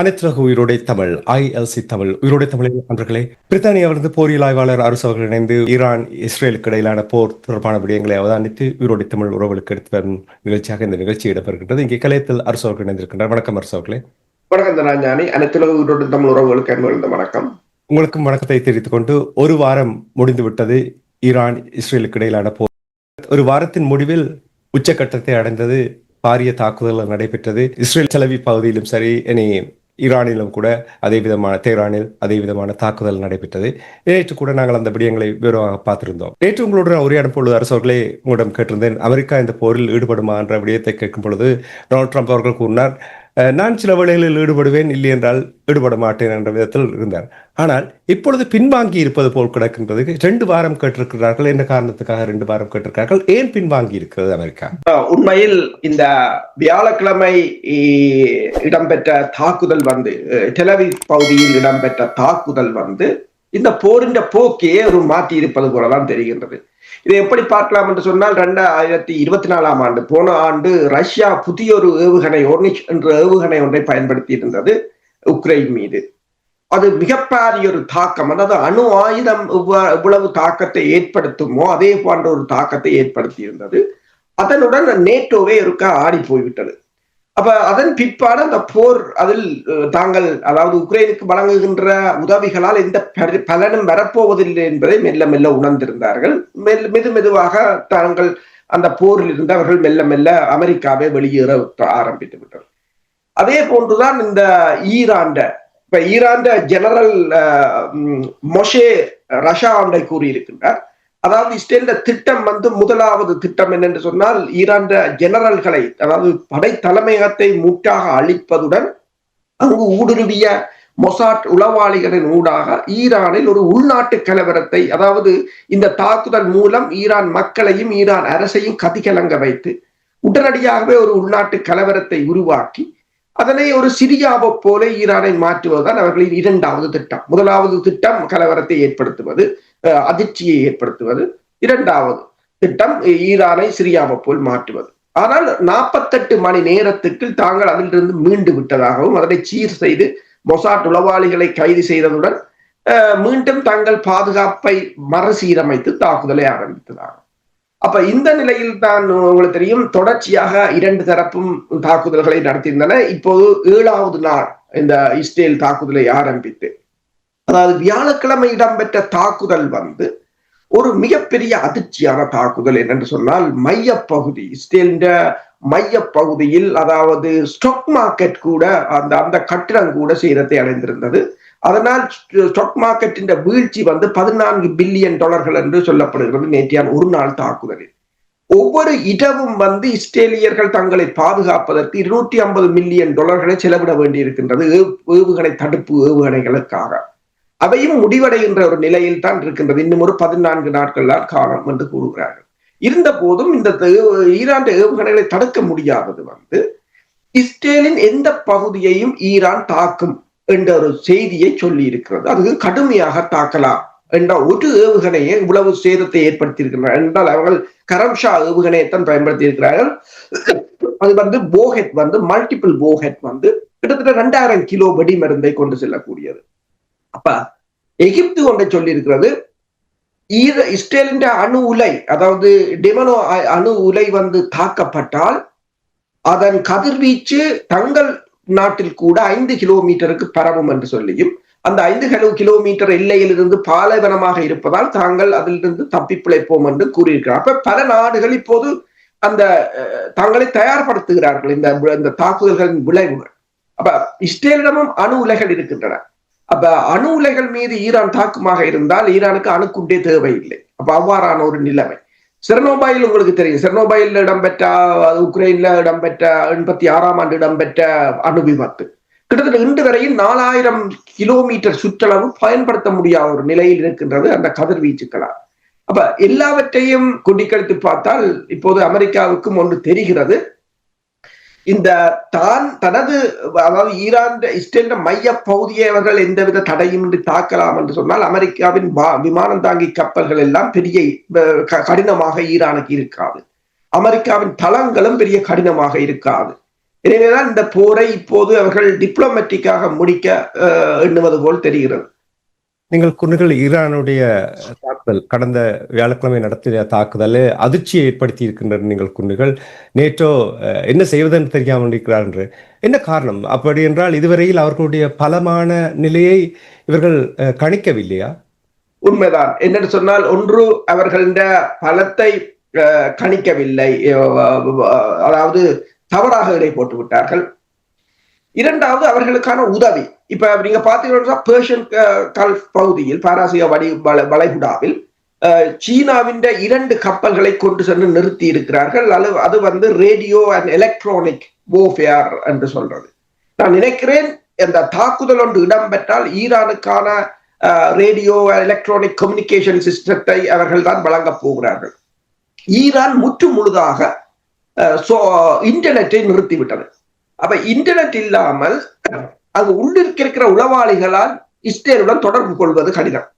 அனைத்துலக உயிரோடை தமிழ் ஐஎல்சி தமிழ் உயிரோடை தமிழில் அன்றர்களே பிரித்தானியாவிலிருந்து போரியல் ஆய்வாளர் அரசு அவர்கள் இணைந்து ஈரான் இஸ்ரேலுக்கு இடையிலான போர் தொடர்பான விடயங்களை அவதானித்து உயிரோடை தமிழ் உறவுகளுக்கு எடுத்து வரும் நிகழ்ச்சியாக இந்த நிகழ்ச்சி இடம்பெறுகின்றது. இங்கே கலையத்தில் அரசு அவர்கள் இணைந்திருக்கின்றார். வணக்கம் அரசு அவர்களே. வணக்கம் தனாஞ்சானி அனைத்துலக உயிரோடு தமிழ் உறவுகளுக்கு அன்பு வணக்கம். உங்களுக்கும் வணக்கத்தை தெரிவித்துக் கொண்டு ஒரு வாரம் முடிந்து விட்டது ஈரான் இஸ்ரேலுக்கு இடையிலான போர். ஒரு வாரத்தின் முடிவில் உச்சக்கட்டத்தை அடைந்தது. பாரிய தாக்குதல்கள் நடைபெற்றது. இஸ்ரேல் செலவி பகுதியிலும் சரி இனி ஈரானிலும் கூட அதே விதமான தேரானில் அதே விதமான தாக்குதல் நடைபெற்றது. நேற்று கூட நாங்கள் அந்த விடயங்களை விவரமாக பார்த்திருந்தோம். நேற்று உங்களுடன் உரையாடும் பொழுது அரசவர்களே உங்களிடம் கேட்டிருந்தேன் அமெரிக்கா இந்த போரில் ஈடுபடுமா? என்ற விடயத்தை கேட்கும் பொழுது டொனால்ட் ட்ரம்ப் அவர்கள் கூறினார் நான் சில வேலைகளில் ஈடுபடுவேன் இல்லை என்றால் ஈடுபட மாட்டேன் என்ற விதத்தில் இருந்தார். ஆனால் இப்பொழுது பின்வாங்கி இருப்பது போல் கிடக்கின்றது. ரெண்டு வாரம் கேட்டிருக்கிறார்கள். என்ன காரணத்துக்காக ரெண்டு வாரம் கேட்டிருக்கிறார்கள்? ஏன் பின்வாங்கி இருக்கிறது அமெரிக்கா? உண்மையில் இந்த வியாழக்கிழமை இடம்பெற்ற தாக்குதல் வந்து டெலவி பகுதியில் இடம்பெற்ற தாக்குதல் வந்து இந்த போரின் போக்கையே ஒரு மாற்றி இருப்பது போலதான் தெரிகின்றது. இதை எப்படி பார்க்கலாம் என்று சொன்னால் ரெண்டாயிரத்தி இருபத்தி நாலாம் ஆண்டு போன ஆண்டு ரஷ்யா புதிய ஒரு ஏவுகணை ஒர்னிச் என்ற ஏவுகணை ஒன்றை பயன்படுத்தி இருந்தது உக்ரைன் மீது. அது மிகப்பெரிய ஒரு தாக்கம் அதாவது அணு ஆயுதம் இவ்வளவு எவ்வளவு தாக்கத்தை ஏற்படுத்துமோ அதே போன்ற ஒரு தாக்கத்தை ஏற்படுத்தி இருந்தது அதனுடன் நேட்டோவே இருக்க ஆடி போய்விட்டது அப்ப அதன் பிற்பாடு அந்த போர் அதில் தாங்கள் அதாவது உக்ரைனுக்கு வழங்குகின்ற உதவிகளால் எந்த பலனும் வரப்போவதில்லை என்பதை மெல்ல மெல்ல உணர்ந்திருந்தார்கள். மெல் மெது மெதுவாக தாங்கள் அந்த போரில் இருந்து அவர்கள் மெல்ல மெல்ல அமெரிக்காவை வெளியேற ஆரம்பித்து விட்டனர். அதே போன்றுதான் இந்த ஈராண்ட இப்ப ஈராண்ட ஜெனரல் மொஷே ரஷா ஒன்றை கூறியிருக்கின்றார். அதாவது இஸ்ரேல திட்டம் வந்து முதலாவது திட்டம் என்னென்று சொன்னால் ஈரான் ஜெனரல்களை அதாவது படை தலைமையகத்தை மூட்டாக அழிப்பதுடன் அங்கு ஊடுருவிய மொசாட் உளவாளிகளின் ஊடாக ஈரானில் ஒரு உள்நாட்டு கலவரத்தை அதாவது இந்த தாக்குதல் மூலம் ஈரான் மக்களையும் ஈரான் அரசையும் கதிகலங்க வைத்து உடனடியாகவே ஒரு உள்நாட்டு கலவரத்தை உருவாக்கி அதனை ஒரு சிரியாவை போல ஈரானை மாற்றுவதுதான் அவர்களின் இரண்டாவது திட்டம். முதலாவது திட்டம் கலவரத்தை ஏற்படுத்துவது. அதிர்ச்சியை ஏற்படுத்துவது. இரண்டாவது திட்டம் ஈரானை சிரியாவை போல் மாற்றுவது. ஆனால் நாற்பத்தெட்டு மணி நேரத்துக்கு தாங்கள் அதிலிருந்து மீண்டு விட்டதாகவும் அதனை சீர் செய்து மொசாட் உளவாளிகளை கைது செய்ததுடன் அஹ், மீண்டும் தங்கள் பாதுகாப்பை மறுசீரமைத்து தாக்குதலை ஆரம்பித்ததாகும். அப்ப இந்த நிலையில் தான் உங்களுக்கு தெரியும் தொடர்ச்சியாக இரண்டு தரப்பும் தாக்குதல்களை நடத்தியிருந்தன. இப்போது ஏழாவது நாள் இந்த இஸ்ரேல் தாக்குதலை ஆரம்பித்து. அதாவது வியாழக்கிழமை இடம்பெற்ற தாக்குதல் வந்து ஒரு மிகப்பெரிய அதிர்ச்சியான தாக்குதல் என்னென்று சொன்னால் மையப்பகுதி இஸ்ரேலின் மையப்பகுதியில் அதாவது ஸ்டாக் மார்க்கெட் கூட அந்த அந்த கட்டிடம் கூட சேதத்தை அடைந்திருந்தது. அதனால் ஸ்டாக் மார்க்கெட்டின் வீழ்ச்சி வந்து பதினான்கு பில்லியன் டாலர்கள் என்று சொல்லப்படுகிறது நேற்றையான் ஒரு நாள் தாக்குதலில். ஒவ்வொரு இடமும் வந்து இஸ்ரேலியர்கள் தங்களை பாதுகாப்பதற்கு இருநூற்றி ஐம்பது மில்லியன் டாலர்களை செலவிட வேண்டியிருக்கின்றது. ஏவுகணை தடுப்பு ஏவுகணைகளுக்காக. அவையும் முடிவடைகின்ற ஒரு நிலையில் தான் இருக்கின்றது. இன்னும் ஒரு பதினான்கு நாட்கள் தான் காலம் என்று கூறுகிறார்கள். இருந்த போதும் இந்த ஈரான் ஏவுகணைகளை தடுக்க முடியாதது வந்து இஸ்ரேலின் எந்த பகுதியையும் ஈரான் தாக்கும் என்ற ஒரு செய்தியை சொல்லி இருக்கிறது அது கடுமையாக தாக்கலாம் என்ற ஒரு ஏவுகணையை இவ்வளவு சேதத்தை ஏற்படுத்தி என்றால் அவர்கள் கரம்ஷா ஏவுகணையை தான் பயன்படுத்தி இருக்கிறார்கள் அது வந்து போஹெட் வந்து மல்டிபிள் போஹெட் வந்து கிட்டத்தட்ட ரெண்டாயிரம் கிலோ வெடி மருந்தை கொண்டு செல்லக்கூடியது. அப்ப எகிப்து ஒன்றை சொல்லி இருக்கிறது ஈர இஸ்ரேலின் அணு உலை அதாவது டெமனோ அணு உலை வந்து தாக்கப்பட்டால் அதன் கதிர்வீச்சு தங்கள் நாட்டில் கூட ஐந்து கிலோமீட்டருக்கு பரவும் என்று சொல்லியும் அந்த ஐந்து கிலோ கிலோமீட்டர் எல்லையிலிருந்து பாலைவனமாக இருப்பதால் தாங்கள் அதிலிருந்து தப்பி பிழைப்போம் என்று கூறியிருக்கிறார். அப்ப பல நாடுகள் இப்போது அந்த அஹ், தங்களை தயார்படுத்துகிறார்கள் இந்த இந்த தாக்குதல்களின் விளைவுகள். அப்ப இஸ்ரேலிடமும் அணு உலைகள் இருக்கின்றன. அப்ப அணு உலைகள் மீது ஈரான் தாக்குமாக இருந்தால் ஈரானுக்கு அணுக்குண்டே தேவையில்லை. அப்ப அவ்வாறான ஒரு நிலைமை. செர்னோபாயில் உங்களுக்கு தெரியும். செர்னோபாயில் இடம்பெற்ற உக்ரைன்ல இடம்பெற்ற எண்பத்தி ஆறாம் ஆண்டு இடம்பெற்ற அணு விபத்து. கிட்டத்தட்ட இன்று வரையில் நாலாயிரம் கிலோமீட்டர் சுற்றளவு பயன்படுத்த முடியாத ஒரு நிலையில் இருக்கின்றது அந்த கதிர்வீச்சுக்களால். அப்ப எல்லாவற்றையும் கொண்டிக்கழித்து பார்த்தால் இப்போது அமெரிக்காவுக்கும் ஒன்று தெரிகிறது. இந்த தான் தனது அதாவது ஈரான் இஸ்ரேல் மைய பகுதியை அவர்கள் எந்தவித தடையுமின்றி தாக்கலாம் என்று சொன்னால் அமெரிக்காவின் விமானம் தாங்கி கப்பல்கள் எல்லாம் பெரிய கடினமாக ஈரானுக்கு இருக்காது. அமெரிக்காவின் தளங்களும் பெரிய கடினமாக இருக்காது. எனவேதான் இந்த போரை இப்போது அவர்கள் டிப்ளமேட்டிக்காக முடிக்க அஹ், எண்ணுவது போல் தெரிகிறது. நீங்கள் குன்றுகள் ஈரானுடைய தாக்குதல் கடந்த வியாழக்கிழமை நடத்திய தாக்குதல் அதிர்ச்சியை ஏற்படுத்தி இருக்கின்றன நீங்கள் குன்றுகள் நேற்றோ என்ன செய்வதென்று தெரியாமல் இருக்கிறார் என்று. என்ன காரணம்? அப்படி என்றால் இதுவரையில் அவர்களுடைய பலமான நிலையை இவர்கள் கணிக்கவில்லையா? உண்மைதான். என்னென்னு சொன்னால் ஒன்று அவர்களின் பலத்தை அஹ், கணிக்கவில்லை. அதாவது தவறாக இடை போட்டு விட்டார்கள். இரண்டாவது அவர்களுக்கான உதவி. இப்ப நீங்க பாத்தீங்கன்னா பேர்ஷியன் கல்ஃப் பகுதியில் பாராசிய வடி வள- வளைகுடாவில் சீனாவின் இரண்டு கப்பல்களை கொண்டு சென்று நிறுத்தி இருக்கிறார்கள். அது அது வந்து ரேடியோ அண்ட் எலக்ட்ரானிக் warfare என்று சொல்றது. நான் நினைக்கிறேன் இந்த தாக்குதல் ஒன்று இடம்பெற்றால் ஈரானுக்கான ரேடியோ எலக்ட்ரானிக் கம்யூனிகேஷன் சிஸ்டத்தை அவர்கள் தான் வழங்கப் போகிறார்கள். ஈரான் முற்று முழுதாக இன்டர்நெட்டை நிறுத்திவிட்டது. அப்ப இன்டர்நெட் இல்லாமல் அங்கு உள்ளிருக்கிற உளவாளிகளால் இஸ்ரேலுடன் தொடர்பு கொள்வது கடினம்.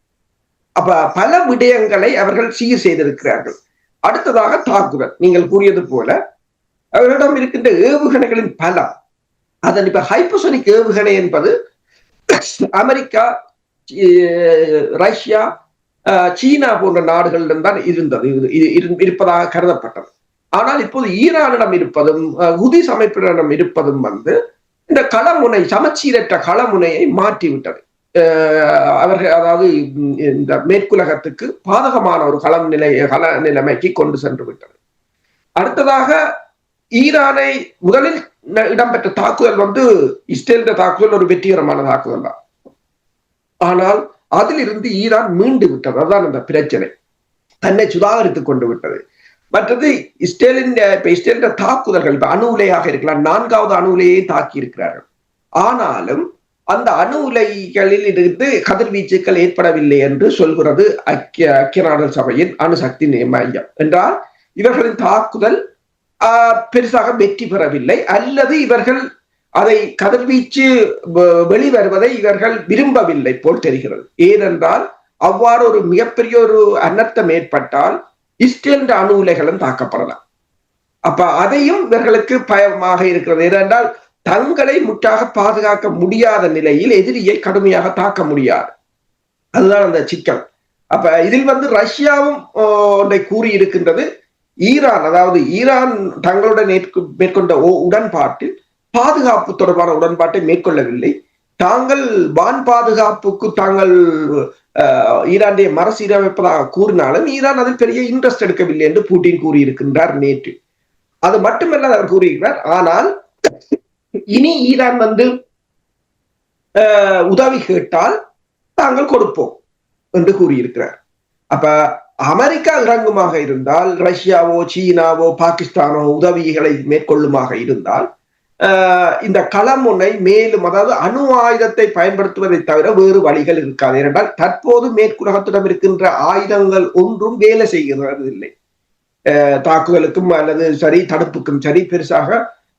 அப்ப பல விடயங்களை அவர்கள் சீர் செய்திருக்கிறார்கள். அடுத்ததாக தாக்குதல். நீங்கள் கூறியது போல அவர்களிடம் இருக்கின்ற ஏவுகணைகளின் பலம். அதன் இப்ப ஹைப்போசனிக் ஏவுகணை என்பது அமெரிக்கா ரஷ்யா சீனா போன்ற நாடுகளிடம் தான் இருந்தது. இது- இரு- இருப்பதாக கருதப்பட்டது. ஆனால் இப்போது ஈரானிடம் இருப்பதும் உதி ஹுதிஸ் அமைப்பினரிடம் இருப்பதும் வந்து இந்த களமுனை சமச்சீரற்ற களமுனையை மாற்றிவிட்டது. அவர்கள் அதாவது இந்த மேற்குலகத்துக்கு பாதகமான ஒரு களம் நிலை கள நிலைமைக்கு கொண்டு சென்று விட்டது அடுத்ததாக ஈரானை முதலில் இடம்பெற்ற தாக்குதல் வந்து இஸ்ரேலிய தாக்குதல் ஒரு வெற்றிகரமான தாக்குதல் தான். ஆனால் அதிலிருந்து ஈரான் மீண்டு விட்டது. அதுதான் அந்த பிரச்சனை. தன்னை சுதாகரித்துக் கொண்டு விட்டது. மற்றது இஸ்ரேலின் இப்ப இஸ்ரேலின் தாக்குதல்கள் இப்ப அணு உலையாக இருக்கலாம். நான்காவது அணு உலையை தாக்கி இருக்கிறார்கள். ஆனாலும் அந்த அணு உலைகளில் இருந்து கதிர்வீச்சுக்கள் ஏற்படவில்லை என்று சொல்கிறது ஐக்கிய ஐக்கிய நாடுகள் சபையின் அணுசக்தி மையம். என்றால் இவர்களின் தாக்குதல் பெருசாக வெற்றி பெறவில்லை. அல்லது இவர்கள் அதை கதிர்வீச்சு வெளிவருவதை இவர்கள் விரும்பவில்லை போல் தெரிகிறது. ஏனென்றால் அவ்வாறு ஒரு மிகப்பெரிய ஒரு அனர்த்தம் ஏற்பட்டால் இஸ்ரேலின் அணு உலைகளும் தாக்கப்படலாம். அப்ப அதையும் இவர்களுக்கு பயமாக இருக்கிறது. ஏனென்றால் தங்களை முற்றாக பாதுகாக்க முடியாத நிலையில் எதிரியை கடுமையாக தாக்க முடியாது. அதுதான் அந்த சிக்கல். அப்ப இதில் வந்து ரஷ்யாவும் ஒன்றை கூறி இருக்கின்றது ஈரான் அதாவது ஈரான் தங்களுடன் மேற்கொண்ட ஓ- உடன்பாட்டில் பாதுகாப்பு தொடர்பான உடன்பாட்டை மேற்கொள்ளவில்லை. தாங்கள் வான் பாதுகாப்புக்கு தாங்கள் ஈரானுடைய மறுசீரமைப்பதாக கூறினாலும் ஈரான் அதில் பெரிய இன்ட்ரெஸ்ட் எடுக்கவில்லை என்று பூட்டின் கூறியிருக்கின்றார் நேற்று. அது மட்டுமல்ல அவர் கூறுகிறார் ஆனால் இனி ஈரான் வந்து ஆஹ், உதவி கேட்டால் நாங்கள் கொடுப்போம் என்று கூறியிருக்கிறார். அப்ப அமெரிக்கா இறங்குமாக இருந்தால் ரஷ்யாவோ சீனாவோ பாகிஸ்தானோ உதவிகளை மேற்கொள்ளுமாக இருந்தால் இந்த களமுனை மேலும் அதாவது அணு ஆயுதத்தை பயன்படுத்துவதை தவிர வேறு வழிகள் இருக்காது. ஏனென்றால் தற்போது மேற்குலகத்திடம் இருக்கின்ற ஆயுதங்கள் ஒன்றும் வேலை செய்கிறது இல்லை ஆஹ், தாக்குதலுக்கும் அல்லது சரி தடுப்புக்கும் சரி பெருசாக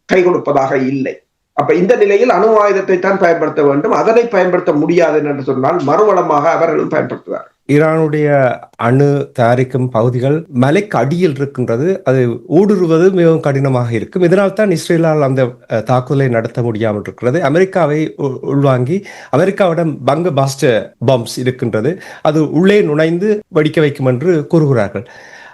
கை கொடுப்பதாக இல்லை. அப்ப இந்த நிலையில் அணு ஆயுதத்தை தான் பயன்படுத்த வேண்டும். அதனை பயன்படுத்த முடியாது என்று சொன்னால் மறுவளமாக அவர்களும் பயன்படுத்துவார் ஈரானுடைய அணு தயாரிக்கும் பகுதிகள் மலைக்கு அடியில் இருக்கின்றது. அது ஊடுருவது மிகவும் கடினமாக இருக்கும். இதனால் தான் இஸ்ரேலால் அந்த தாக்குதலை நடத்த முடியாமல் இருக்கிறது. அமெரிக்காவை உ- உள்வாங்கி அமெரிக்காவிடம் பங்க பாஸ்டர் பம்ப்ஸ் இருக்கின்றது. அது உள்ளே நுழைந்து வடிக்க வைக்கும் என்று கூறுகிறார்கள்.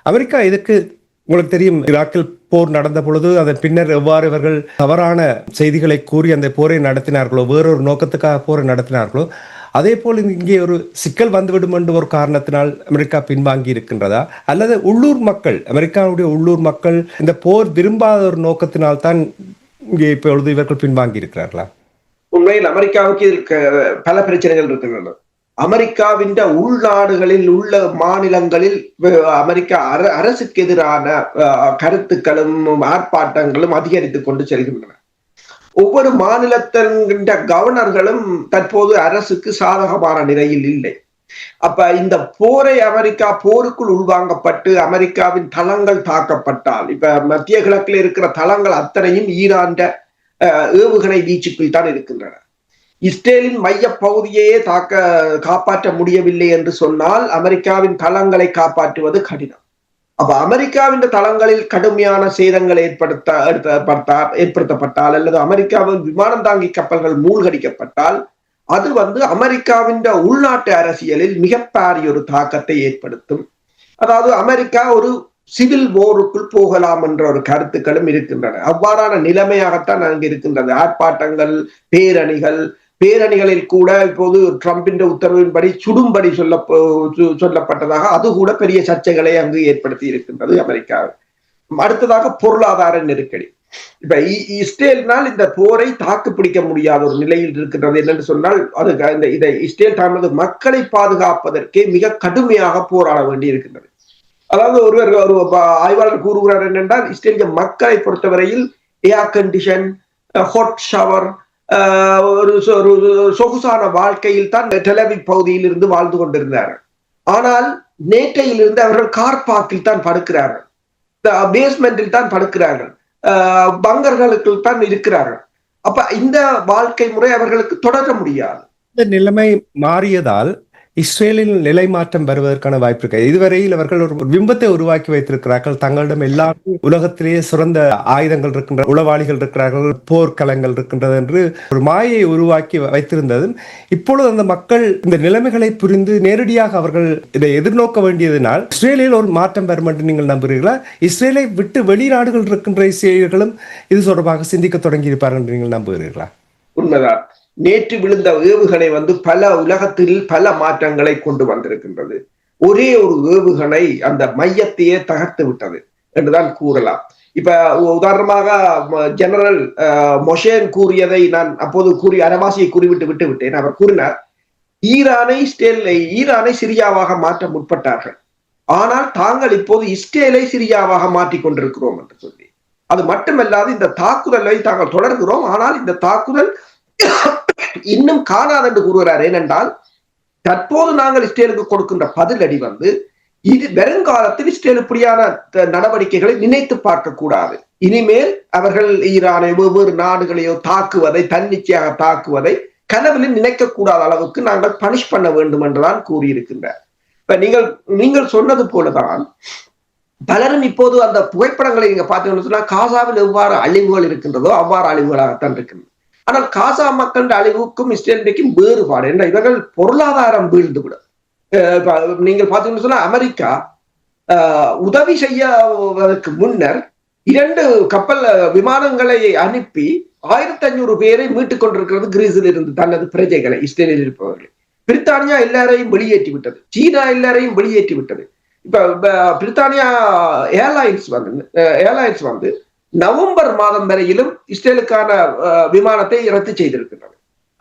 அமெரிக்கா இதுக்கு உங்களுக்கு தெரியும் ஈராக்கில் போர் நடந்த பொழுது அதன் பின்னர் எவ்வாறு இவர்கள் தவறான செய்திகளை கூறி அந்த போரை நடத்தினார்களோ வேறொரு நோக்கத்துக்காக போரை நடத்தினார்களோ அதே போல் இங்கே ஒரு சிக்கல் வந்துவிடும் என்ற ஒரு காரணத்தினால் அமெரிக்கா பின்வாங்கி இருக்கின்றதா? அல்லது உள்ளூர் மக்கள் அமெரிக்காவுடைய உள்ளூர் மக்கள் இந்த போர் விரும்பாத ஒரு நோக்கத்தினால் தான் இங்கே இப்பொழுது இவர்கள் பின்வாங்கி இருக்கிறார்களா? உண்மையில் அமெரிக்காவுக்கு இதில் பல பிரச்சனைகள் இருக்கின்றன. அமெரிக்காவின் உள்நாடுகளில் உள்ள மாநிலங்களில் அமெரிக்கா அர- அரசுக்கு எதிரான அஹ், கருத்துக்களும் ஆர்ப்பாட்டங்களும் அதிகரித்துக் கொண்டு செல்கின்றன. ஒவ்வொரு மாநிலத்தின் கவர்னர்களும் தற்போது அரசுக்கு சாதகமான நிலையில் இல்லை. அப்ப இந்த போரை அமெரிக்கா போருக்குள் உள்வாங்கப்பட்டு அமெரிக்காவின் தளங்கள் தாக்கப்பட்டால் இப்ப மத்திய கிழக்கில் இருக்கிற தளங்கள் அத்தனையும் ஈரான் ஏவுகணை வீச்சுக்குள் தான் இருக்கின்றன. இஸ்ரேலின் மைய பகுதியையே தாக்க காப்பாற்ற முடியவில்லை என்று சொன்னால் அமெரிக்காவின் தளங்களை காப்பாற்றுவது கடினம். அப்ப அமெரிக்காவின் தளங்களில் கடுமையான சேதங்கள் ஏற்படுத்த ஏற்படுத்தப்பட்டால் அல்லது அமெரிக்காவின் விமானம் தாங்கி கப்பல்கள் மூழ்கடிக்கப்பட்டால் அது வந்து அமெரிக்காவின் உள்நாட்டு அரசியலில் மிகப்பெரிய ஒரு தாக்கத்தை ஏற்படுத்தும். அதாவது அமெரிக்கா ஒரு சிவில் போருக்குள் போகலாம் என்ற ஒரு கருத்துக்களும் இருக்கின்றன. அவ்வாறான நிலைமையாகத்தான் அங்கு இருக்கின்றது. ஆர்ப்பாட்டங்கள் பேரணிகள் பேரணிகளில் கூட இப்போது ட்ரம்பின் உத்தரவின்படி சுடும்படி சொல்ல சொல்லப்பட்டதாக அது கூட பெரிய சர்ச்சைகளை அங்கு ஏற்படுத்தி இருக்கின்றது அமெரிக்கா. அடுத்ததாக பொருளாதார நெருக்கடி. இப்ப இஸ்ரேல்னால் இந்த போரை தாக்கு பிடிக்க முடியாத ஒரு நிலையில் இருக்கின்றது என்னென்று சொன்னால் அது இந்த இதை இஸ்ரேல் தமது மக்களை பாதுகாப்பதற்கே மிக கடுமையாக போராட வேண்டி இருக்கின்றது. அதாவது ஒருவர் ஒரு ஆய்வாளர் கூறுகிறார் என்னென்றால் இஸ்ரேலிய மக்களை பொறுத்தவரையில் ஏர் கண்டிஷன் ஹாட் ஷவர் ஒரு சொகுசான வாழ்க்கையில் தான் டெலவிக் பகுதியில் இருந்து வாழ்ந்து கொண்டிருந்தார்கள். ஆனால் நேற்றையிலிருந்து அவர்கள் கார் பார்க்கில் தான் படுக்கிறார்கள். பேஸ்மெண்டில் தான் படுக்கிறார்கள். பங்கர்களுக்கு தான் இருக்கிறார்கள். அப்ப இந்த வாழ்க்கை முறை அவர்களுக்கு தொடர முடியாது. இந்த நிலைமை மாறியதால் இஸ்ரேலில் நிலை மாற்றம் வருவதற்கான வாய்ப்பு இருக்கு. இதுவரையில் அவர்கள் ஒரு பிம்பத்தை உருவாக்கி வைத்திருக்கிறார்கள். தங்களிடம் எல்லா உலகத்திலேயே சிறந்த ஆயுதங்கள் இருக்கின்ற உளவாளிகள் இருக்கிறார்கள் போர்க்களங்கள் இருக்கின்றது என்று ஒரு மாயை உருவாக்கி வைத்திருந்தது. இப்பொழுது அந்த மக்கள் இந்த நிலைமைகளை புரிந்து நேரடியாக அவர்கள் இதை எதிர்நோக்க வேண்டியதனால் இஸ்ரேலில் ஒரு மாற்றம் வரும் என்று நீங்கள் நம்புகிறீர்களா? இஸ்ரேலை விட்டு வெளிநாடுகள் இருக்கின்ற இஸ்ரேலியர்களும் இது தொடர்பாக சிந்திக்க தொடங்கி இருப்பார்கள் என்று நீங்கள் நம்புகிறீர்களா? உண்மைதான். நேற்று விழுந்த ஏவுகணை வந்து பல உலகத்தில் பல மாற்றங்களை கொண்டு வந்திருக்கின்றது. ஒரே ஒரு ஏவுகணை அந்த மையத்தையே தகர்த்து விட்டது என்றுதான் கூறலாம். இப்ப உதாரணமாக ஜெனரல் மொஷேன் கூறியதை நான் அப்போது கூறி அரவாசியை கூறிவிட்டு விட்டு விட்டேன். அவர் கூறினார் ஈரானை இஸ்ரேலை ஈரானை சிரியாவாக மாற்ற முற்பட்டார்கள். ஆனால் தாங்கள் இப்போது இஸ்ரேலை சிரியாவாக மாற்றிக் கொண்டிருக்கிறோம் என்று சொல்லி. அது மட்டுமல்லாது இந்த தாக்குதலை தாங்கள் தொடர்கிறோம். ஆனால் இந்த தாக்குதல் இன்னும் காணாது என்று கூறுகிறார். ஏனென்றால் தற்போது நாங்கள் இஸ்ரேலுக்கு கொடுக்கின்ற பதிலடி வந்து இது வருங்காலத்தில் இஸ்ரேல் இப்படியான நடவடிக்கைகளை நினைத்து பார்க்க கூடாது இனிமேல் அவர்கள் ஈரானை வெவ்வேறு நாடுகளையோ தாக்குவதை தன்னிச்சையாக தாக்குவதை கனவில் நினைக்க கூடாத அளவுக்கு நாங்கள் பனிஷ் பண்ண வேண்டும் என்றுதான் கூறியிருக்கின்றார். இப்ப நீங்கள் நீங்கள் சொன்னது போலதான் பலரும் இப்போது அந்த புகைப்படங்களை நீங்க பார்த்தீங்கன்னு சொன்னா காசாவில் எவ்வாறு அழிவுகள் இருக்கின்றதோ அவ்வாறு அழிவுகளாகத்தான் இருக்கின்றன. ஆனால் காசா மக்களின் அழிவுக்கும் இஸ்ரேலுக்கும் வேறுபாடு. என்ற இவர்கள் பொருளாதாரம் வீழ்ந்துவிடும் நீங்கள் பார்த்தீங்கன்னு சொன்னா அமெரிக்கா உதவி செய்யவதற்கு முன்னர் இரண்டு கப்பல் விமானங்களை அனுப்பி ஆயிரத்தி ஐநூறு பேரை மீட்டுக் கொண்டிருக்கிறது கிரீஸில் இருந்து தனது பிரஜைகளை இஸ்ரேலில் இருப்பவர்களை. பிரித்தானியா எல்லாரையும் வெளியேற்றி விட்டது. சீனா எல்லாரையும் வெளியேற்றி விட்டது. இப்ப பிரித்தானியா ஏர்லைன்ஸ் வந்து ஏர்லைன்ஸ் வந்து நவம்பர் மாதம் வரையிலும் இஸ்ரேலுக்கான அஹ், விமானத்தை ரத்து செய்திருக்கின்றன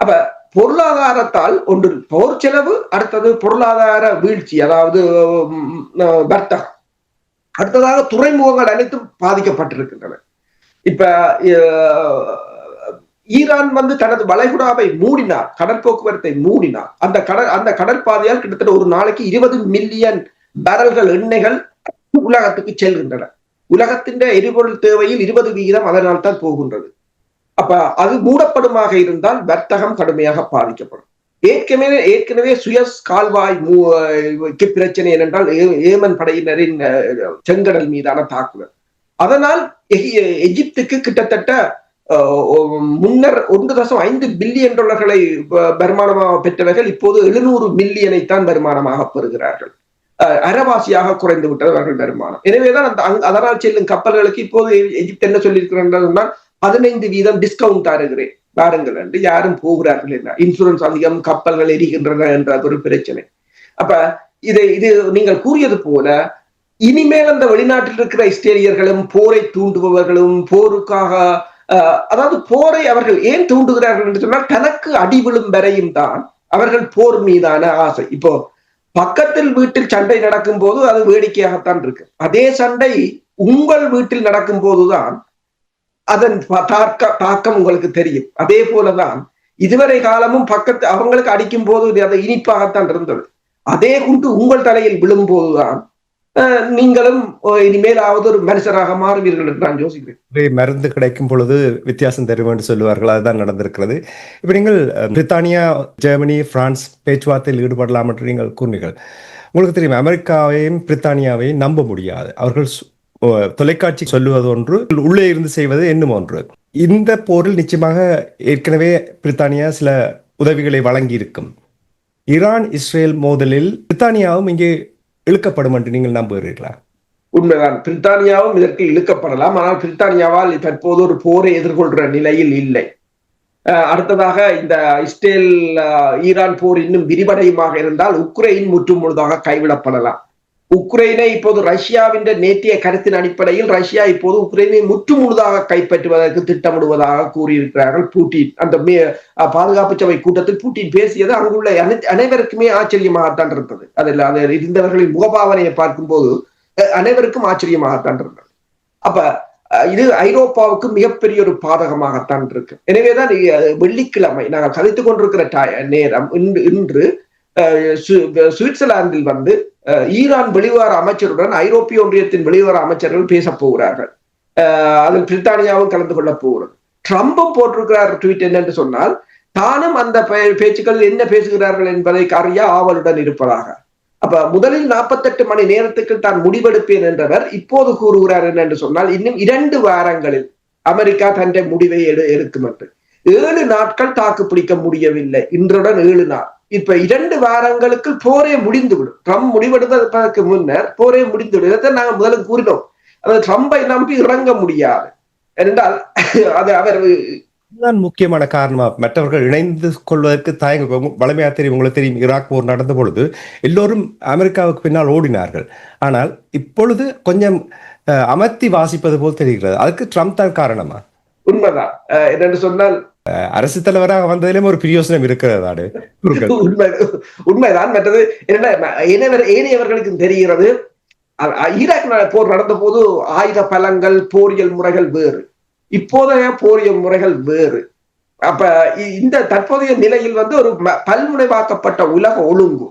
அப்ப பொருளாதாரத்தால் ஒன்று போர் செலவு அடுத்தது பொருளாதார வீழ்ச்சி அதாவது உம், வர்த்தகம். அடுத்ததாக துறைமுகங்கள் அனைத்தும் பாதிக்கப்பட்டிருக்கின்றன. இப்ப அஹ், ஈரான் வந்து தனது வளைகுடாவை மூடினார் கடற்போக்குவரத்தை மூடினார். அந்த கடல் அந்த கடற்பாதையால் கிட்டத்தட்ட ஒரு நாளைக்கு இருபது மில்லியன் பேரல்கள் எண்ணெய்கள் உலகத்துக்கு செல்கின்றன. உலகத்தின் எரிபொருள் தேவையில் இருபது வீதம் அதனால் தான் போகின்றது. அப்ப அது மூடப்படுமாக இருந்தால் வர்த்தகம் கடுமையாக பாதிக்கப்படும். ஏற்கனவே ஏற்கனவே சுயஸ் கால்வாய் மூக்கு பிரச்சனை என்னென்றால் ஏ- ஏமன் படையினரின் செங்கடல் மீதான தாக்குதல். அதனால் எகி- எகிப்துக்கு கிட்டத்தட்ட முன்னர் ஒன்று தசம் ஐந்து பில்லியன் டாலர்களை வருமானமாக பெற்றவர்கள் இப்போது எழுநூறு மில்லியனை தான் வருமானமாக பெறுகிறார்கள். அரைவாசியாக குறைந்து விட்டது அவர்கள் வருமானம். எனவேதான் அந்த அதனால் செல்லும் கப்பல்களுக்கு இப்போது எகிப்து என்ன சொல்லியிருக்கிறார்கள் பதினைந்து வீதம் டிஸ்கவுண்ட் தருகிறேன். பாருங்கள் என்று யாரும் போகிறார்கள் என்ன இன்சூரன்ஸ் அதிகம் கப்பல்கள் எரிகின்றன என்ற ஒரு பிரச்சனை. அப்ப இதை இது நீங்கள் கூறியது போல இனிமேல் அந்த வெளிநாட்டில் இருக்கிற இஸ்ரேலியர்களும் போரை தூண்டுபவர்களும் போருக்காக அதாவது போரை அவர்கள் ஏன் தூண்டுகிறார்கள் என்று சொன்னால் தனக்கு அடி விழும் வரையும் தான் அவர்கள் போர் மீதான ஆசை. இப்போ பக்கத்தில் வீட்டில் சண்டை நடக்கும் போது அது வேடிக்கையாகத்தான் இருக்கு. அதே சண்டை உங்கள் வீட்டில் நடக்கும் போதுதான் அதன் ப- தாக்க தாக்கம் உங்களுக்கு தெரியும். அதே போலதான் இதுவரை காலமும் பக்கத்து அவங்களுக்கு அடிக்கும் போது அது இனிப்பாகத்தான் இருந்தது. அதே குண்டு உங்கள் தலையில் விழும் போதுதான் நீங்களும் இனிமேலாவது ஒரு மனுஷராக மாறுவீர்கள் என்று நான் யோசிக்கிறேன். மருந்து கிடைக்கும் பொழுது வித்தியாசம் தெரியும் என்று சொல்லுவார்கள். அதுதான் நடந்திருக்கிறது. இப்ப நீங்கள் பிரித்தானியா ஜெர்மனி பிரான்ஸ் பேச்சுவார்த்தையில் ஈடுபடலாம் என்று நீங்கள் கூறினீர்கள். உங்களுக்கு தெரியும் அமெரிக்காவையும் பிரித்தானியாவையும் நம்ப முடியாது. அவர்கள் தொலைக்காட்சி சொல்லுவது ஒன்று உள்ளே இருந்து செய்வது என்னும் ஒன்று. இந்த போரில் நிச்சயமாக ஏற்கனவே பிரித்தானியா சில உதவிகளை வழங்கி இருக்கும் ஈரான் இஸ்ரேல் மோதலில் பிரித்தானியாவும் இங்கே இழுக்கப்படும் என்று நீங்கள் நம்புகிறீர்களா? உண்மைதான். பிரித்தானியாவும் இதற்கு இழுக்கப்படலாம். ஆனால் பிரித்தானியாவால் தற்போது ஒரு போரை எதிர்கொள்ற நிலையில் இல்லை. அடுத்ததாக இந்த இஸ்ரேல் ஈரான் போர் இன்னும் விரிவடையுமாக இருந்தால் உக்ரைன் முற்று முழுதாக கைவிடப்படலாம். உக்ரைனை இப்போது ரஷ்யாவின் நேற்றைய கருத்தின் அடிப்படையில் ரஷ்யா இப்போது உக்ரைனை முற்றுமுழுதாக கைப்பற்றுவதற்கு திட்டமிடுவதாக கூறியிருக்கிறார்கள் பூட்டின். அந்த மே பாதுகாப்பு சபை கூட்டத்தில் பூட்டின் பேசியது அங்குள்ள அனை- அனைவருக்குமே ஆச்சரியமாகத்தான் இருந்தது. அதில் அதில் இருந்தவர்களின் முகபாவனையை பார்க்கும்போது அஹ், அனைவருக்கும் ஆச்சரியமாகத்தான் இருந்தது. அப்ப அஹ், இது ஐரோப்பாவுக்கு மிகப்பெரிய ஒரு பாதகமாகத்தான் இருக்கு. எனவேதான் வெள்ளிக்கிழமை நாங்கள் கதைத்துக் கொண்டிருக்கிற நேரம் இன்று இன்று சுவிட்சர்லாந்தில் வந்து ஈரான் வெளிவார அமைச்சருடன் ஐரோப்பிய ஒன்றியத்தின் வெளிவார அமைச்சர்கள் பேச போகிறார்கள். அதில் பிரித்தானியாவும் கலந்து கொள்ள போகிறது. ட்ரம்பும் போட்டிருக்கிறார் ட்வீட் என்னென்று சொன்னால் தானும் அந்த பேச்சுக்கள் என்ன பேசுகிறார்கள் என்பதை அறிய ஆவலுடன் இருப்பதாக. அப்ப முதலில் நாற்பத்தெட்டு மணி நேரத்துக்கு தான் முடிவெடுப்பேன் என்றவர் இப்போது கூறுகிறார் என்னென்று சொன்னால் இன்னும் இரண்டு வாரங்களில் அமெரிக்கா தன் முடிவை எடு எடுக்கும் என்று. ஏழு நாட்கள் தாக்கு பிடிக்க முடியவில்லை. இன்றுடன் ஏழு நாள். இப்ப இரண்டு வாரங்களுக்கு போரே முடிந்துவிடும். ட்ரம்ப் முடிவெடுப்பதற்கு முன்னர் போரே முடிந்துவிடும். இதைத்தான் நாங்கள் முதல்ல கூறினோம். அதாவது ட்ரம்பை நம்பி இறங்க முடியாது. என்றால் அது அவர் இதுதான் முக்கியமான காரணமா? மற்றவர்கள் இணைந்து கொள்வதற்கு தயங்க வளமையா தெரியும். உங்களுக்கு தெரியும் ஈராக் போர் நடந்த பொழுது எல்லோரும் அமெரிக்காவுக்கு பின்னால் ஓடினார்கள். ஆனால் இப்பொழுது கொஞ்சம் அமர்த்தி வாசிப்பது போல் தெரிகிறது. அதுக்கு ட்ரம்ப் தான் காரணமா? உண்மைதான். அஹ் என்னென்று சொன்னால் அரசு தலைவராக வந்ததிலும் ஒரு பிரியோசனம் இருக்கிறது நாடு உண்மை உண்மைதான். மற்றது என்ன ஏனையவர் ஏனையவர்களுக்கு தெரிகிறது. ஈராக் போர் நடந்த போது ஆயுத பலங்கள் போரியல் முறைகள் வேறு. இப்போதைய போரியல் முறைகள் வேறு. அப்ப இந்த தற்போதைய நிலையில் வந்து ஒரு பல்முனைவாக்கப்பட்ட உலக ஒழுங்கு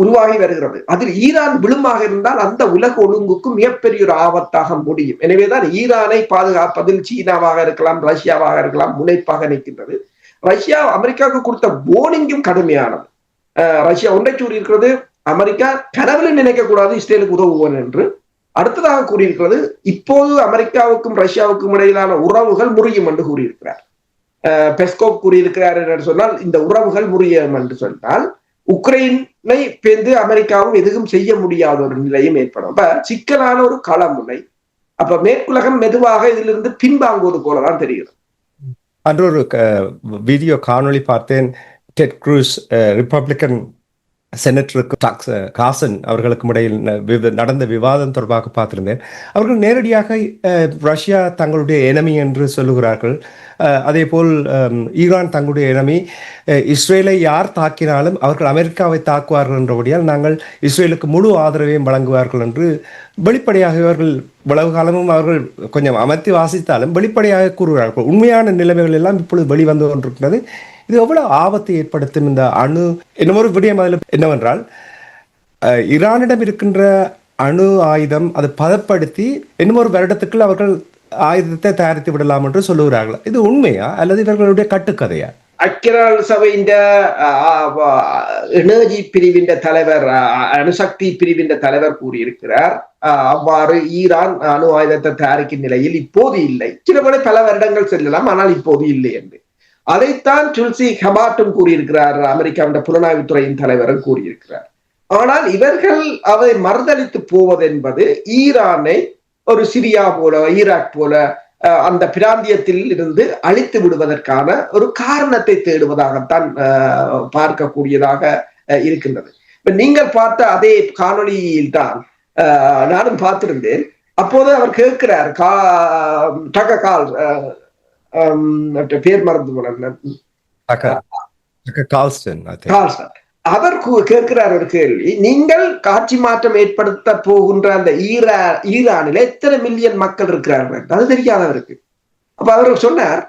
உருவாகி வருகிறது. அதில் ஈரான் விழுமாக இருந்தால் அந்த உலக ஒழுங்குக்கும் மிகப்பெரிய ஒரு ஆபத்தாக முடியும். எனவேதான் ஈரானை பாதுகாப்பதில் சீனாவாக இருக்கலாம் ரஷ்யாவாக இருக்கலாம் முனைப்பாக நிற்கின்றது. ரஷ்யா அமெரிக்காவுக்கு கொடுத்த போனிங்கும் கடுமையானது. ரஷ்யா ஒன்றை கூறியிருக்கிறது அமெரிக்கா கனவில் நினைக்க கூடாது இஸ்ரேலுக்கு உதவுவோம் என்று. அடுத்ததாக கூறியிருக்கிறது இப்போது அமெரிக்காவுக்கும் ரஷ்யாவுக்கும் இடையிலான உறவுகள் முறியும் என்று கூறியிருக்கிறார். பெஸ்கோப் கூறியிருக்கிறார் என்று சொன்னால் இந்த உறவுகள் முறியும் என்று சொன்னால் உக்ரைனை பேர்ந்து அமெரிக்காவும் எதுவும் செய்ய முடியாத ஒரு நிலையும் ஏற்படும். அப்ப சிக்கலான ஒரு களமுனை. அப்ப மேற்குலகம் மெதுவாக இதிலிருந்து பின்வாங்குவது போலதான் தெரிகிறது. அன்று ஒரு க- வீடியோ காணொளி பார்த்தேன். டெட் க்ரூஸ் அஹ், ரிப்பப்ளிக்கன் செனட்டருக்கு காசன் அவர்களுக்கும் இடையில் ந- நடந்த விவாதம் தொடர்பாக பார்த்திருந்தேன். அவர்கள் நேரடியாக ரஷ்யா தங்களுடைய எனமி என்று சொல்லுகிறார்கள். அதே அதேபோல் ஈரான் தங்களுடைய எனமி இஸ்ரேலை யார் தாக்கினாலும் அவர்கள் அமெரிக்காவை தாக்குவார்கள் என்றபடியால் நாங்கள் இஸ்ரேலுக்கு முழு ஆதரவையும் வழங்குவார்கள் என்று வெளிப்படையாக இவர்கள் இவ்வளவு காலமும் அவர்கள் கொஞ்சம் அமர்த்தி வாசித்தாலும் வெளிப்படையாக கூறுகிறார்கள். உண்மையான நிலைமைகள் எல்லாம் இப்பொழுது வெளிவந்து கொண்டிருக்கிறது. இது எவ்வளவு ஆபத்தை ஏற்படுத்தும் இந்த அணு? இன்னொரு விடயம் அதில் என்னவென்றால் அஹ், ஈரானிடம் இருக்கின்ற அணு ஆயுதம் அதை பதப்படுத்தி இன்னும் ஒரு வருடத்துக்குள் அவர்கள் ஆயுதத்தை தயாரித்து விடலாம் என்று சொல்லுகிறார்கள். இது உண்மையா? அல்லது இவர்களுடைய கட்டுக்கதையா? ஐக்கியநாடு சபையின் எனர்ஜி பிரிவின் தலைவர் அஹ், அணுசக்தி பிரிவின் தலைவர் கூறியிருக்கிறார் அஹ், அவ்வாறு ஈரான் அணு ஆயுதத்தை தயாரிக்கும் நிலையில் இப்போது இல்லை. சில பல வருடங்கள் செல்லலாம் ஆனால் இப்போது இல்லை என்று. அதைத்தான் டுல்சி ஹபாட்டும் கூறியிருக்கிறார் அமெரிக்காவின் புலனாய்வுத்துறையின் தலைவரும் கூறியிருக்கிறார். ஆனால் இவர்கள் அதை மறுதளித்து போவது என்பது ஈரானை ஒரு சிரியா போல ஈராக் போல அந்த பிராந்தியத்தில் இருந்து அழித்து விடுவதற்கான ஒரு காரணத்தை தேடுவதாகத்தான் பார்க்கக்கூடியதாக அஹ், இருக்கின்றது. இப்ப நீங்கள் பார்த்த அதே காணொலியில் தான் நானும் பார்த்திருந்தேன். அப்போது அவர் கேட்கிறார் கா டக கால் பேர் மறந்து போனேன் அவர் கேட்கிறார் ஒரு கேள்வி நீங்கள் காட்சி மாற்றம் ஏற்படுத்த போகின்ற அந்த ஈரா ஈரானில எத்தனை மில்லியன் மக்கள் இருக்கிறார்கள் அது தெரியாத அவருக்கு அப்ப அவர் சொன்னார்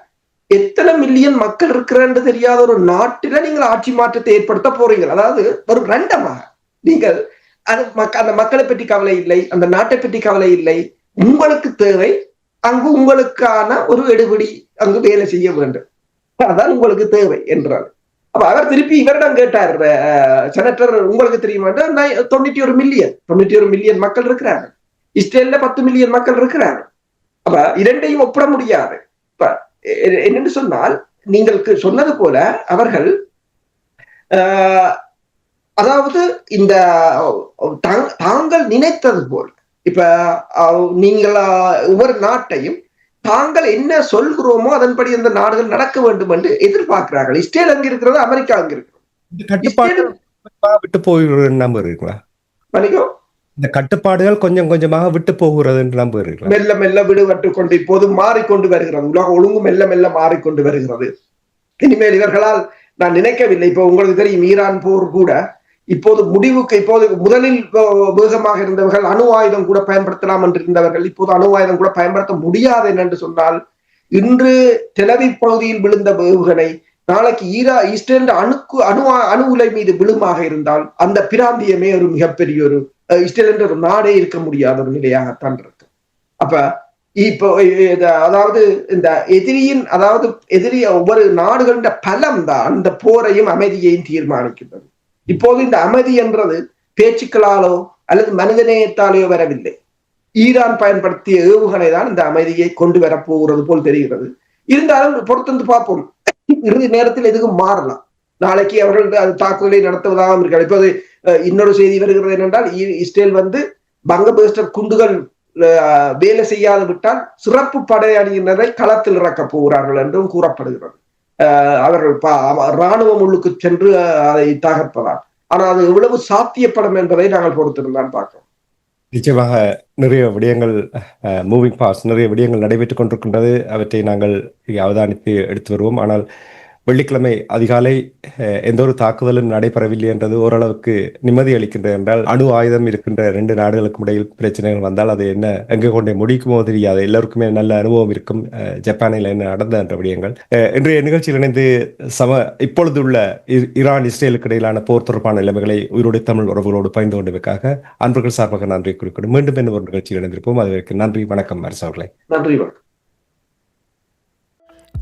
எத்தனை மில்லியன் மக்கள் இருக்கிறன்னு தெரியாத ஒரு நாட்டில நீங்கள் ஆட்சி மாற்றத்தை ஏற்படுத்த போறீங்க அதாவது ஒரு ரண்டமாக நீங்கள் அது மக்க- அந்த மக்களை பற்றி கவலை இல்லை அந்த நாட்டை பற்றி கவலை இல்லை உங்களுக்கு தேவை அங்கு உங்களுக்கான ஒரு எடுபடி அங்கு வேலை செய்ய வேண்டும். அதான் உங்களுக்கு தேவை என்றார் அப்ப அவர் திருப்பி இவரிடம் கேட்டார் செனட்டர் உங்களுக்கு தெரியுமா? தொண்ணூத்தி ஒரு மில்லியன் தொண்ணூத்தி ஒரு மில்லியன் மக்கள் இருக்கிறாங்க இஸ்ரேல்ல பத்து மில்லியன் மக்கள் இருக்கிறாங்க அப்ப இரண்டையும் ஒப்பிட முடியாது. இப்ப என்னன்னு சொன்னால் நீங்கள் சொன்னது போல அவர்கள் ஆஹ், அதாவது இந்த தாங்கள் நினைத்தது போல் இப்ப நீங்கள் ஒவ்வொரு நாட்டையும் தாங்கள் என்ன சொல்கிறோமோ அதன்படி அந்த நாடுகள் நடக்க வேண்டும் என்று எதிர்பார்க்கிறார்கள். இஸ்ரேல் அங்க இருக்கிறது அமெரிக்கா அங்க இருக்கிறது இந்த போகிற கட்டுப்பாடுகள் கொஞ்சம் கொஞ்சமாக விட்டு போகிறது என்று நம்ப இருக்குங்களா மெல்ல மெல்ல விடுபட்டு கொண்டு இப்போது மாறிக்கொண்டு வருகிறது. உலக ஒழுங்கு மெல்ல மெல்ல மாறிக்கொண்டு வருகிறது. இனிமேல் இவர்களால் நான் நினைக்கவில்லை. இப்போ உங்களுக்கு தெரியும் ஈரான் போர் கூட இப்போது முடிவுக்கு இப்போது முதலில் வேகமாக இருந்தவர்கள் அணு ஆயுதம் கூட பயன்படுத்தலாம் என்று இருந்தவர்கள் இப்போது அணு ஆயுதம் கூட பயன்படுத்த முடியாது என்று சொன்னால் இன்று தெலவி பகுதியில் விழுந்த ஏவுகணை நாளைக்கு ஈரா இஸ்ரேல் அணுக்கு அணு அணு உலை மீது விழுமாக இருந்தால் அந்த பிராந்தியமே ஒரு மிகப்பெரிய ஒரு அஹ், இஸ்ரேல் என்ற ஒரு நாடே இருக்க முடியாத ஒரு நிலையாகத்தான் இருக்கு. அப்ப இப்போ அதாவது இந்த எதிரியின் அதாவது எதிரி ஒவ்வொரு நாடுகளின் பலம் தான் இந்த போரையும் அமைதியையும் தீர்மானிக்கின்றது. இப்போது இந்த அமைதி என்றது பேச்சுக்களாலோ அல்லது மனிதநேயத்தாலேயோ வரவில்லை. ஈரான் பயன்படுத்திய ஏவுகணை தான் இந்த அமைதியை கொண்டு வரப்போகிறது போல் தெரிகிறது. இருந்தாலும் பொறுத்திருந்து பார்ப்போம். இறுதி நேரத்தில் எதுவும் மாறலாம்? நாளைக்கு அவர்கள் அது தாக்குதலை நடத்துவதாகவும் இருக்காது இப்போது அஹ், இன்னொரு செய்தி வருகிறது என்னென்றால் இஸ்ரேல் வந்து பங்கபேஸ்டர் குண்டுகள் அஹ், வேலை செய்யாது விட்டால் சிறப்பு படையணியினரை களத்தில் இறக்கப் போகிறார்கள் என்றும் கூறப்படுகிறது. அவர்கள் ப- ராணுவம் உள்ளுக்கு சென்று அதை தகர்ப்பதால் ஆனால் அது எவ்வளவு சாத்தியப்படும் என்பதை நாங்கள் பொறுத்திருந்தான் பார்க்கிறோம். நிச்சயமாக நிறைய விடயங்கள் மூவிங் பாஸ் நிறைய விடயங்கள் நடைபெற்றுக் கொண்டிருக்கின்றது. அவற்றை நாங்கள் அவதானித்து எடுத்து வருவோம். ஆனால் வெள்ளிக்கிழமை அதிகாலை அஹ், எந்த ஒரு தாக்குதலும் நடைபெறவில்லை என்றது ஓரளவுக்கு நிம்மதி அளிக்கின்றது என்றால் அணு ஆயுதம் இருக்கின்ற ரெண்டு நாடுகளுக்கும் இடையில் பிரச்சனைகள் வந்தால் அது என்ன எங்கே கொண்டே முடிக்குமோ தெரியாது. எல்லோருக்குமே நல்ல அனுபவம் இருக்கும். அஹ், ஜப்பானில் என்ன நடந்த என்ற விடயங்கள். அஹ், இன்றைய நிகழ்ச்சியில் இணைந்து சம இப்பொழுது உள்ள ஈரான் இஸ்ரேலுக்கு இடையிலான போர் தொடர்பான நிலைமைகளை உயிரோடு தமிழ் உறவுகளோடு பகிர்ந்து கொண்டமைக்காக அன்பர்கள் சார்பாக நன்றி குறிப்பிடும். மீண்டும் என்ன ஒரு நிகழ்ச்சியில் இணைந்திருப்போம். அதுவரைக்கும் நன்றி வணக்கம் அரசு அவர்களே. நன்றி வணக்கம்.